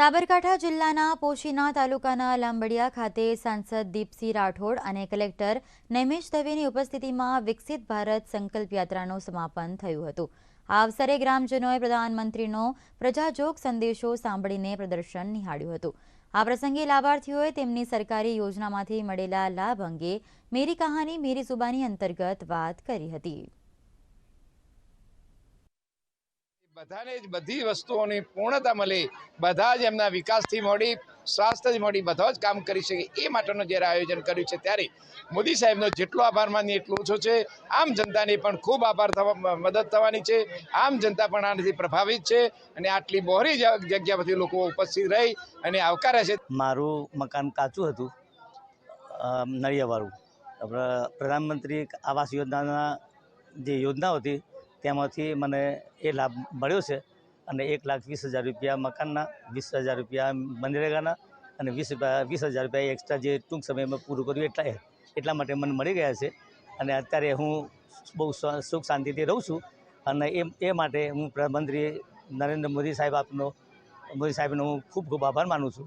સાબરકાંઠા જિલ્લાના પોશીના તાલુકાના લાંબડિયા ખાતે સાંસદ દીપસિંહ રાઠોડ અને કલેક્ટર નૈમેશ દવેની ઉપસ્થિતિમાં વિકસિત ભારત સંકલ્પ યાત્રાનું સમાપન થયું હતું. આ અવસરે ગ્રામજનોએ પ્રધાનમંત્રીનો પ્રજાજોગ સંદેશો સાંભળીને પ્રદર્શન નિહાળ્યું હતું. આ પ્રસંગે લાભાર્થીઓએ તેમની સરકારી યોજનામાંથી મળેલા લાભ અંગે મેરી કહાની, મેરી સુબાની અંતર્ગત વાત કરી હતી. બધાને જ બધી વસ્તુઓની પૂર્ણતા મળે, બધા જ એમના વિકાસથી મળી જ મળી બધા જ કામ કરી શકે એ માટેનું જ્યારે આયોજન કર્યું છે ત્યારે મોદી સાહેબનો જેટલો આભાર માનીએ એટલો ઓછો છે. આમ જનતાને પણ ખૂબ આભાર થવા મદદ થવાની છે. આમ જનતા પણ આનાથી પ્રભાવિત છે અને આટલી મોહરી જગ્યા પરથી લોકો ઉપસ્થિત રહી અને આવકારે છે. મારું મકાન કાચું હતું નળિયાવાળું. પ્રધાનમંત્રી આવાસ યોજનાના જે યોજના હતી તેમાંથી મને એ લાભ મળ્યો છે અને એક લાખ વીસ હજાર રૂપિયા મકાનના, વીસ હજાર રૂપિયા મનરેગાના અને વીસ રૂપિયા, વીસ હજાર રૂપિયા એક્સ્ટ્રા જે ટૂંક સમયમાં પૂરું કર્યું એટલા એટલા માટે મને મળી ગયા છે. અને અત્યારે હું બહુ સુખ શાંતિથી રહું છું અને એ એ માટે હું પ્રધાનમંત્રી નરેન્દ્ર મોદી સાહેબ આપનો, મોદી સાહેબનો હું ખૂબ ખૂબ આભાર માનું છું.